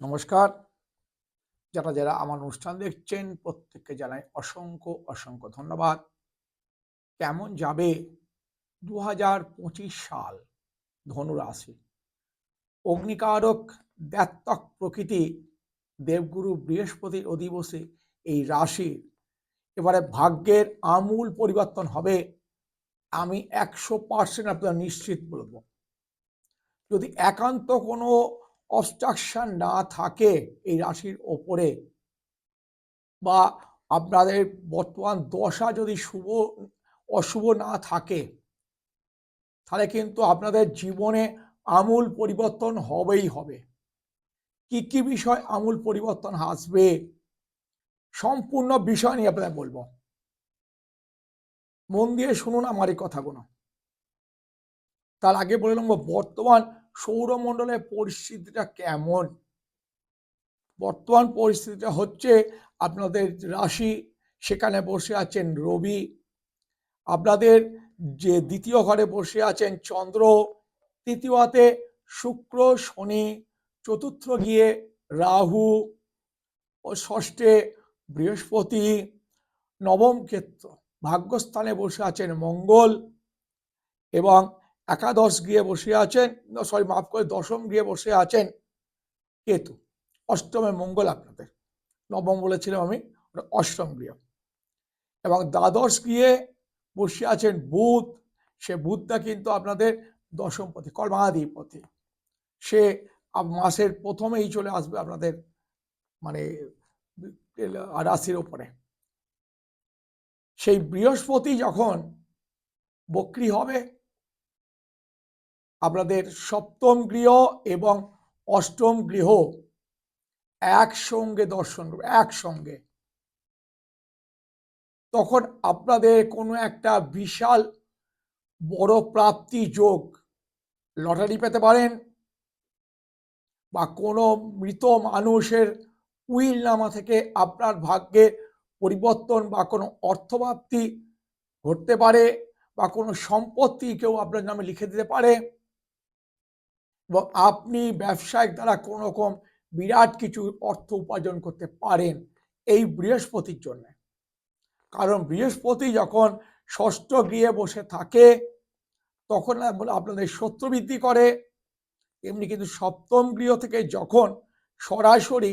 নমস্কার। যারা যারা আমার অনুষ্ঠান দেখছেন, প্রত্যেককে জানাই অসংখ্য অসংখ্য ধন্যবাদ। কেমন যাবে দু পঁচিশ সাল ধনুরাশি? অগ্নিকারক দ্যাত্তক প্রকৃতি, দেবগুরু বৃহস্পতির অধিবসে এই রাশি। এবারে ভাগ্যের আমূল পরিবর্তন হবে, আমি একশো পার্সেন্ট আপনার নিশ্চিত বলব। যদি একান্ত কোনো অবস্ট্রাকশন না থাকে এই রাশির ওপরে। বা আপনাদের বর্তমান দশা যদি শুভ, অশুভ না থাকে, তাহলে কিন্তু আপনাদের জীবনে আমূল পরিবর্তন হবেই হবে। কি কি বিষয় আমূল পরিবর্তন আসবে? সম্পূর্ণ বিষয় নিয়ে আপনাদের বলব। মন দিয়ে শুনুন আমার এই কথাগুলো। তার আগে বলে নেব, বর্তমান সৌরমণ্ডলের পরিস্থিতিটা কেমন? বর্তমান পরিস্থিতিটা হচ্ছে আপনাদের রাশি, সেখানে বসে আছেন রবি, আপনাদের যে দ্বিতীয় ঘরে বসে আছেন চন্দ্র, তৃতীয়তে শুক্র, শনি, চতুর্থ গিয়ে রাহু, ও ষষ্ঠে বৃহস্পতি, নবম ক্ষেত্র ভাগ্যস্থানে বসে আছেন মঙ্গল এবং একাদশ গৃহে বসে আছেন সরি মাফ করে, দশম গৃহে বসে আছেন কেতু। অষ্টমে মঙ্গল আপনাদের। নবম বলেছিলাম আমি অষ্টম গৃহ। এবং দ্বাদশ গৃহে বসে আছেন বুধ। সে বুধটা কিন্তু আপনাদের দশম পথে, কর্মাধিপতি। সে মাসের প্রথমেই চলে আসবে আপনাদের মানে রাশির ওপরে সেই বৃহস্পতি যখন বক্রি হবে আপনাদের সপ্তম গৃহ এবং অষ্টম গৃহ একসঙ্গে দর্শন করবে, একসঙ্গে। তখন আপনাদের কোনো একটা বিশাল বড় প্রাপ্তি যোগ লটারি পেতে পারেন বা কোনো মৃত মানুষের উইল নামা থেকে আপনার ভাগ্যে পরিবর্তন বা কোনো অর্থপ্রাপ্তি ঘটতে পারে বা কোনো সম্পত্তি কেউ আপনার নামে লিখে দিতে পারে। এবং আপনি ব্যবসায়িক দ্বারা কোনো রকম বিরাট কিছু অর্থ উপার্জন করতে পারেন এই বৃহস্পতির জন্য। কারণ বৃহস্পতি যখন ষষ্ঠ গৃহে বসে থাকে, তখন আপনাদের শত্রু বৃদ্ধি করে। এমনি কিন্তু সপ্তম গৃহ থেকে যখন সরাসরি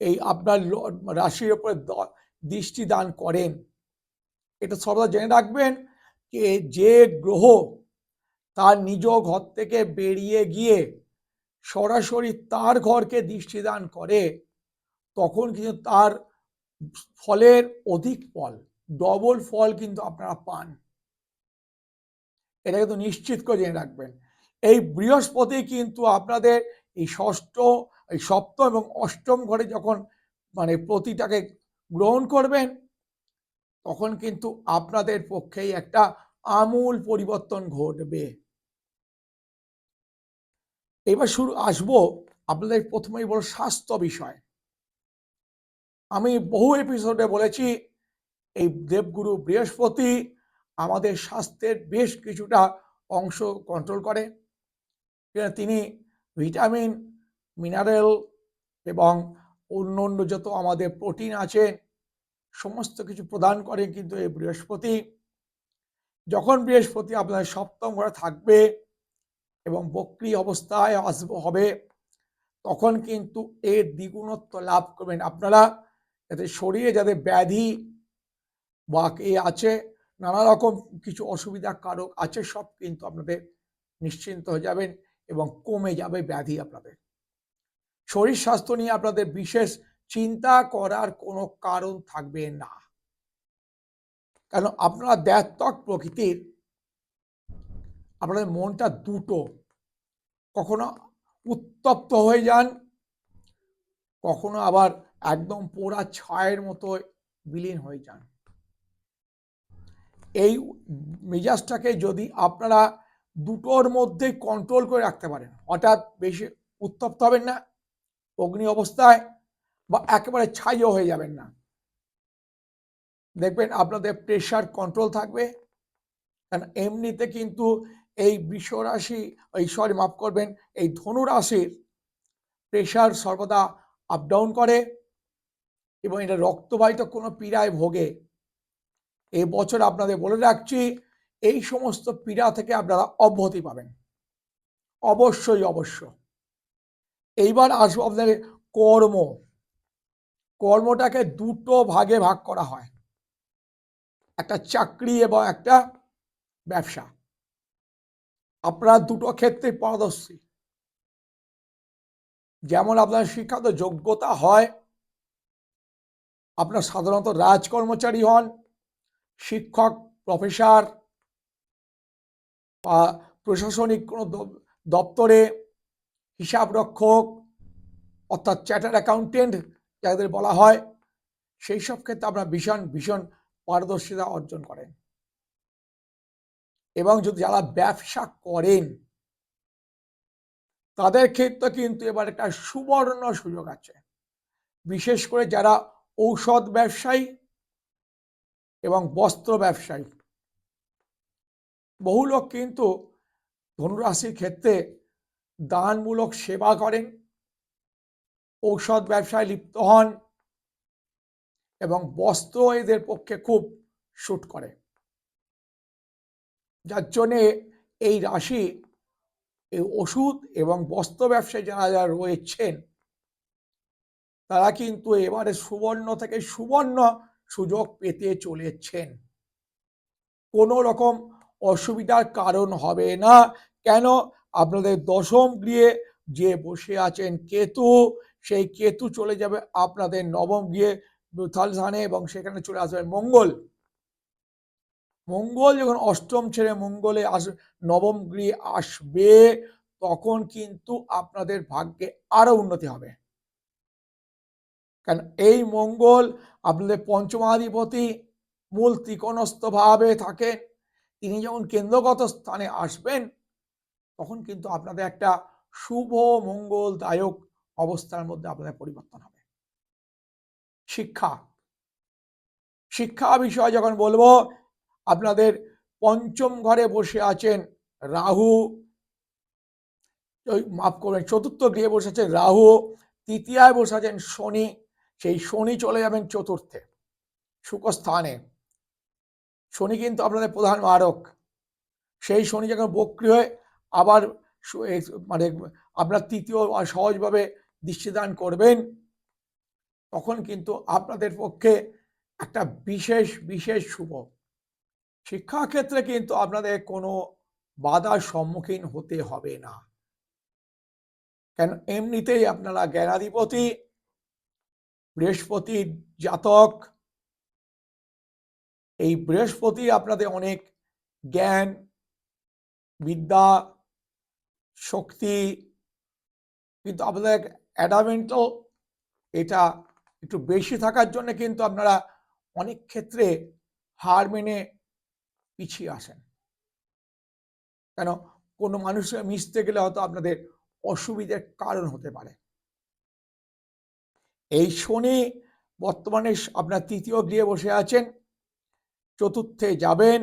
এই আপনার রাশির উপরে দৃষ্টি দান করেন, এটা সর্বদা জেনে রাখবেন যে গ্রহ তার নিজ ঘর থেকে বেরিয়ে গিয়ে সরাসরি তার ঘরকে দৃষ্টিদান করে, তখন কিন্তু তার ফলের অধিক ফল ডবল ফল কিন্তু আপনারা পান। এটা কিন্তু নিশ্চিত করে জেনে রাখবেন। এই বৃহস্পতি কিন্তু আপনাদের এই ষষ্ঠ, এই সপ্তম এবং অষ্টম ঘরে যখন মানে প্রতিটাকে গ্রহণ করবেন, তখন কিন্তু আপনাদের পক্ষেই একটা আমূল পরিবর্তন ঘটবে। এবার শুরু, আসব আপনাদের প্রথমেই বড় স্বাস্থ্য বিষয়। আমি বহু এপিসোডে বলেছি, এই দেবগুরু বৃহস্পতি আমাদের স্বাস্থ্যের বেশ কিছুটা অংশ কন্ট্রোল করে। তিনি ভিটামিন মিনারেল এবং অন্য অন্য যত আমাদের প্রোটিন আছে, সমস্ত কিছু প্রদান করে কিন্তু এই বৃহস্পতি। যখন বৃহস্পতি আপনার সপ্তম ঘরে থাকবে এবং বক্রি অবস্থায় আসব হবে, তখন কিন্তু এর দ্বিগুণত্ব লাভ করবেন। আপনারা যাতে শরীরে যাদের ব্যাধি বা এ আছে, নানা রকম কিছু অসুবিধা কারক আছে, সব কিন্তু আপনাদের নিশ্চিন্ত হয়ে যাবেন এবং কমে যাবে ব্যাধি আপনাদের। শরীর স্বাস্থ্য নিয়ে আপনাদের বিশেষ চিন্তা করার কোনো কারণ থাকবে না। কেন আপনারা দ্যাত্তক প্রকৃতির আপনাদের মনটা দুটো। কখনো উত্তপ্ত হয়ে যান, কখনো আবার একদম পোড়া ছায়ের মতো বিলীন হয়ে যান। এই মেজাজটাকে যদি আপনারা দুটোর মধ্যেই কন্ট্রোল করে রাখতে পারেন, হঠাৎ বেশি উত্তপ্ত হবেন না, অগ্নি অবস্থায় বা একেবারে ছাইও হয়ে যাবেন না। দেখবেন আপনাদের প্রেশার কন্ট্রোল থাকবে। কারণ এমনিতে কিন্তু এই বিশ্বরাশি, এই সরি, মাফ করবেন, এই ধনুরাশির প্রেশার সর্বদা আপ ডাউন করে এবং এটা রক্তবাহিত কোনো পীড়ায় ভোগে। এই বছর আপনাদের বলে রাখছি, এই সমস্ত পীড়া থেকে আপনারা অব্যাহতি পাবেন। অবশ্যই অবশ্য এইবার আসব আপনাদের কর্ম। কর্মটাকে দুটো ভাগে ভাগ করা হয়। একটা চাকরি এবং একটা ব্যবসা। আপনারা দুটো ক্ষেত্রে পারদর্শী। যেমন আপনার শিক্ষাগত যোগ্যতা হয়, আপনার সাধারণত রাজকর্মচারী হন, শিক্ষক, প্রফেসর, বা প্রশাসনিক কোনো দপ্তরে হিসাব রক্ষক অর্থাৎ চ্যাটার অ্যাকাউন্টেন্ট যাদের বলা হয় সেই সব ক্ষেত্রে আপনারা ভীষণ ভীষণ পারদর্শিতা অর্জন করেন। এবং যদি যারা ব্যবসা করেন, তাদের ক্ষেত্রে কিন্তু এবার একটা সুবর্ণ সুযোগ আছে। বিশেষ করে যারা ঔষধ ব্যবসায়ী এবং বস্ত্র ব্যবসায়ী। বহু লোক কিন্তু ধনুরাশির ক্ষেত্রে দানমূলক সেবা করেন, ঔষধ ব্যবসায় লিপ্ত হন এবং বস্ত্র এদের পক্ষে খুব শুট করে। যার জন্যে এই রাশি, এই ওষুধ এবং বস্ত্র ব্যবসায় যারা যারা রয়েছেন, তারা কিন্তু এবারে সুবর্ণ থেকে সুবর্ণ সুযোগ পেতে চলেছেন। কোনো রকম অসুবিধার কারণ হবে না। কেন? আপনাদের দশম গৃহে যে বসে আছেন কেতু, সেই কেতু চলে যাবে আপনাদের নবম গৃহে বুথাল স্থানে এবং সেখানে চলে আসবে মঙ্গল। মঙ্গল যখন অষ্টম ছেড়ে মঙ্গলে আস, নবম গৃহে আসবে, তখন কিন্তু আপনাদের ভাগ্যে আরও উন্নতি হবে। কারণ এই মঙ্গল আপনাদের পঞ্চমাধিপতি মূল ত্রিকোণস্থ ভাবে থাকেন তিনি যখন কেন্দ্রগত স্থানে আসবেন, তখন কিন্তু আপনাদের একটা শুভ মঙ্গলদায়ক অবস্থার মধ্যে আপনাদের পরিবর্তন হবে। শিক্ষা। শিক্ষা বিষয় যখন বলব আপনাদের পঞ্চম ঘরে বসে আছেন রাহু। ওই মাফ করবেন, চতুর্থ গৃহে বসে আছেন রাহু, তৃতীয়ায় বসে আছেন শনি, সেই শনি চলে যাবেন চতুর্থে, সুখস্থানে। শনি কিন্তু আপনাদের প্রধান মারক। সেই শনি যখন বক্রি হয়ে আবার মানে আপনার তৃতীয় সহজভাবে দৃষ্টিদান করবেন, তখন কিন্তু আপনাদের পক্ষে একটা বিশেষ বিশেষ শুভ। শিক্ষাক্ষেত্রে কিন্তু আপনাদের কোনো বাধার সম্মুখীন হতে হবে না। কেন, এমনিতেই আপনারা জ্ঞানাধিপতি, বৃহস্পতি জাতক। এই বৃহস্পতি আপনাদের অনেক জ্ঞান, বিদ্যা, শক্তি, কিন্তু আপনাদের অ্যাডামেন্টও এটা একটু বেশি থাকার জন্য কিন্তু আপনারা অনেক ক্ষেত্রে হার মেনে পিছিয়ে আসেন। কেন? কোনো মানুষের মিশতে গেলে হয়তো আপনাদের অসুবিধার কারণ হতে পারে। এই শনি বর্তমানে আপনার তৃতীয় গৃহে বসে আছেন, চতুর্থে যাবেন,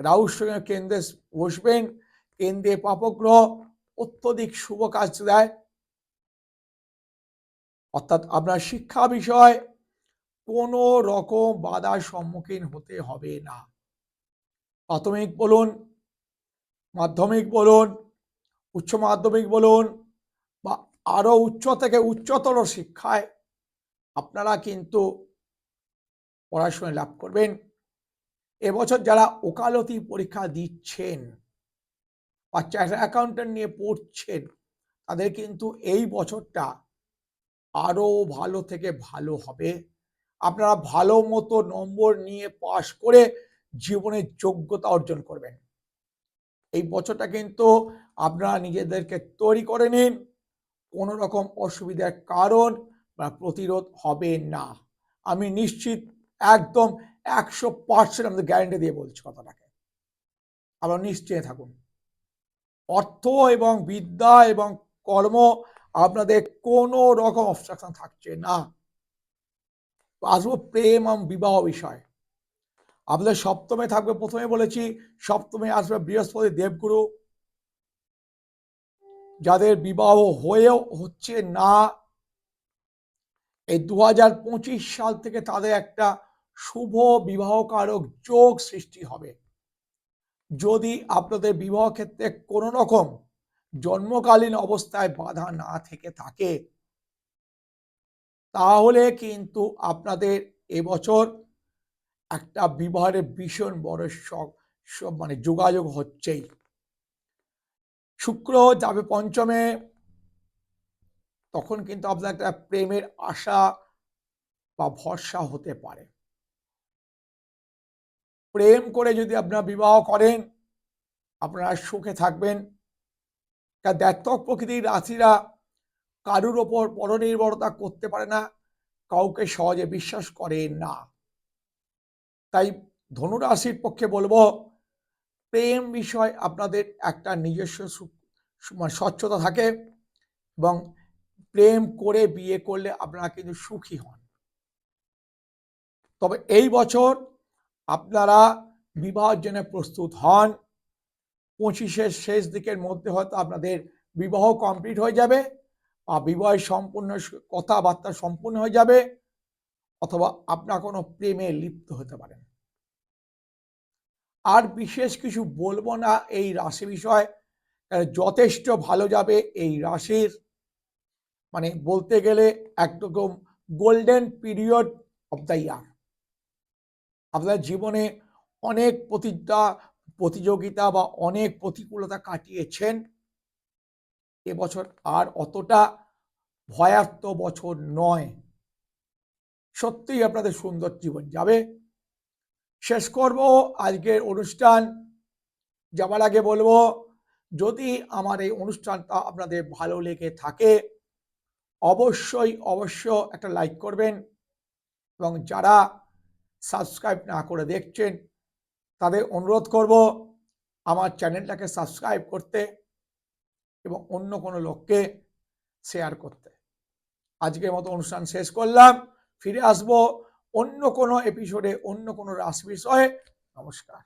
রাহুর সঙ্গে কেন্দ্রে বসবেন, কেন্দ্রে পাপগ্রহ অত্যধিক শুভ কাজ দেয়। অর্থাৎ আপনার শিক্ষা বিষয় কোনো রকম বাধার সম্মুখীন হতে হবে না। প্রাথমিক বলুন, মাধ্যমিক বলুন, উচ্চ মাধ্যমিক বলুন, বা আরও উচ্চ থেকে উচ্চতর শিক্ষায় আপনারা কিন্তু পড়াশোনা লাভ করবেন। এবছর যারা ওকালতি পরীক্ষা দিচ্ছেন বা চার্টার অ্যাকাউন্টেন্ট নিয়ে পড়ছেন, তাদের কিন্তু এই বছরটা আরও ভালো থেকে ভালো হবে। আপনারা ভালো মতো নম্বর নিয়ে পাশ করে জীবনের যোগ্যতা অর্জন করবেন। এই বছরটা কিন্তু আপনারা নিজেদেরকে তৈরি করে নিন। কোনো রকম অসুবিধার কারণ বা প্রতিরোধ হবে না। আমি নিশ্চিত একদম একশো পার্সেন্ট আমাদের গ্যারেন্টি দিয়ে বলছি কথাটাকে। আপনারা নিশ্চয় থাকুন। অর্থ এবং বিদ্যা এবং কর্ম আপনাদের কোনো রকম অবস্ট্রাকশন থাকছে না। আসব প্রেম এবং বিবাহ বিষয়। আপনাদের সপ্তমে থাকবে প্রথমে বলেছি, সপ্তমে আসবে বৃহস্পতি দেবগুরু। যাদের বিবাহ হয়েও হচ্ছে না, এই দু হাজার পঁচিশ সাল থেকে তাদের একটা শুভ বিবাহকারক যোগ সৃষ্টি হবে। যদি আপনাদের বিবাহ ক্ষেত্রে কোনো রকম জন্মকালীন অবস্থায় বাধা না থেকে থাকে, তাহলে কিন্তু আপনাদের এবছর একটা বিবাহের ভীষণ বড় শখ, সব মানে যোগাযোগ হচ্ছেই। শুক্র যাবে পঞ্চমে, তখন কিন্তু আপনার একটা প্রেমের আশা বা ভরসা হতে পারে। প্রেম করে যদি আপনারা বিবাহ করেন, আপনারা সুখে থাকবেন। দ্ব্যর্থক প্রকৃতির রাশিরা কারুর ওপর পরনির্ভরতা করতে পারে না, কাউকে সহজে বিশ্বাস করে না। তাই ধনুরাশির পক্ষে বলব, প্রেম বিষয় আপনাদের একটা নিজস্ব মানে স্বচ্ছতা থাকে এবং প্রেম করে বিয়ে করলে আপনারা কিন্তু সুখী হন। তবে এই বছর আপনারা বিবাহের জন্য প্রস্তুত হন। পঁচিশের শেষ দিকের মধ্যে হয়তো আপনাদের বিবাহ কমপ্লিট হয়ে যাবে বা বিবাহ সম্পূর্ণ কথাবার্তা সম্পূর্ণ হয়ে যাবে অথবা আপনার কোনো প্রেমে লিপ্ত হতে পারেন। আর বিশেষ কিছু বলব না এই রাশি বিষয়। যথেষ্ট ভালো যাবে এই রাশির। মানে বলতে গেলে একরকম golden period of the year আপনার জীবনে অনেক প্রতিজ্ঞা, প্রতিযোগিতা বা অনেক প্রতিকূলতা কাটিয়েছেন। এবছর আর অতটা ভয়ার্থ বছর নয়। সত্যিই আপনাদের সুন্দর জীবন যাবে। শেষ করব। আজকের অনুষ্ঠান যাবার আগে বলব, যদি আমার এই অনুষ্ঠানটা আপনাদের ভালো লেগে থাকে, অবশ্যই অবশ্য একটা লাইক করবেন এবং যারা সাবস্ক্রাইব না করে দেখছেন, তাদের অনুরোধ করব আমার চ্যানেলটাকে সাবস্ক্রাইব করতে এবং অন্য কোনো লোককে শেয়ার করতে। আজকের মতো অনুষ্ঠান শেষ করলাম। ফিরে আসব অন্য কোনো এপিসোডে অন্য কোনো রাশি বিষয়ে নমস্কার।